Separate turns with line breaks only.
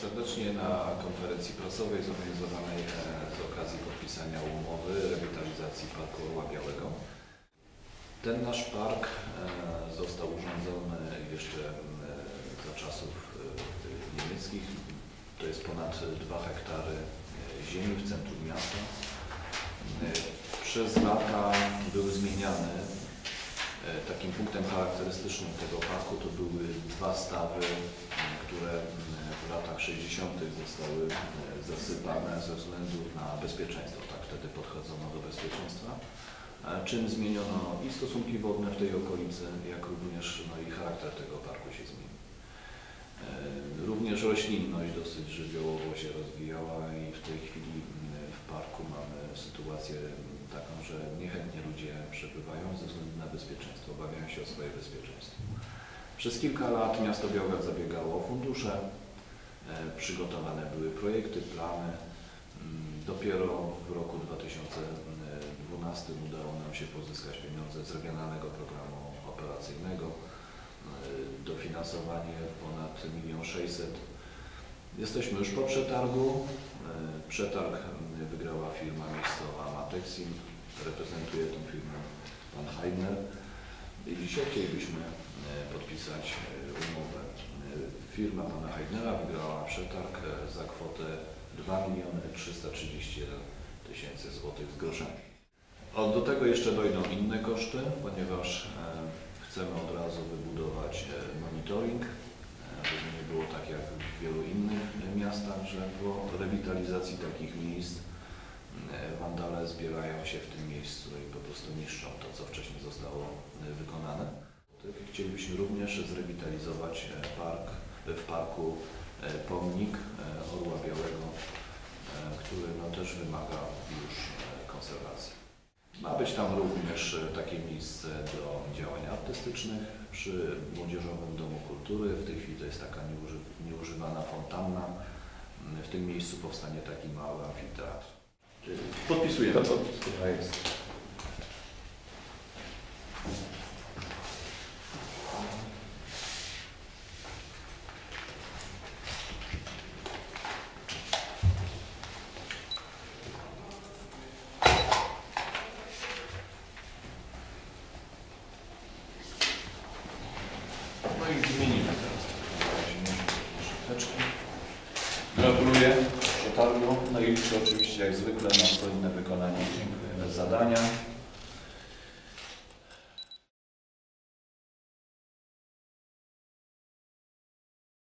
serdecznie na konferencji prasowej zorganizowanej e, z okazji podpisania umowy rewitalizacji Parku Orła Białego. Ten nasz park e, został urządzony jeszcze e, za czasów niemieckich. To jest ponad 2 hektary ziemi w centrum miasta. Przez lata były zmieniane. E, Takim punktem charakterystycznym tego parku to były dwa stawy, m, które m, w latach 60. zostały e, zasypane ze względu na bezpieczeństwo. Tak wtedy podchodzono do bezpieczeństwa. E, Czym zmieniono i stosunki wodne w tej okolicy, jak również no, i charakter tego parku się zmienił. E, Również roślinność dosyć żywiołowo się rozwijała i w tej chwili w parku mamy sytuację taką, że niechętnie ludzie przebywają ze względu na bezpieczeństwo, obawiają się o swoje bezpieczeństwo. Przez kilka lat miasto Białgard zabiegało o fundusze, e, przygotowane były projekty, plany. Mm, Dopiero w roku 2012 udało nam się pozyskać pieniądze z Regionalnego Programu Operacyjnego. E, Dofinansowanie ponad 1 600 000 Jesteśmy już po przetargu. E, Przetarg m, wygrała firma miejscowa Matexim. Reprezentuje tę firmę pan Heidner. I dzisiaj chcielibyśmy e, podpisać e, umowę. E, Firma pana Heidnera wygrała przetarg e, za kwotę 2 miliony 331 tysięcy złotych z groszami. Do tego jeszcze dojdą inne koszty, ponieważ e, chcemy od razu wybudować e, monitoring, e, było tak jak w wielu innych miastach, że po rewitalizacji takich miejsc e, wandale zbierają się w tym miejscu i po prostu niszczą to, co wcześniej zostało e, wykonane. Chcielibyśmy również zrewitalizować e, park, w parku pomnik Orła Białego, który no, też wymaga już konserwacji. Ma być tam również e, takie miejsce do działań artystycznych przy Młodzieżowym Domu Kultury. W tej chwili to jest taka nieuży, nieużywana fontanna. Mm, W tym miejscu powstanie taki mały amfiteatr. Podpisujemy.
To podpisuję. jest.
No i oczywiście jak zwykle na solidne wykonanie zadania.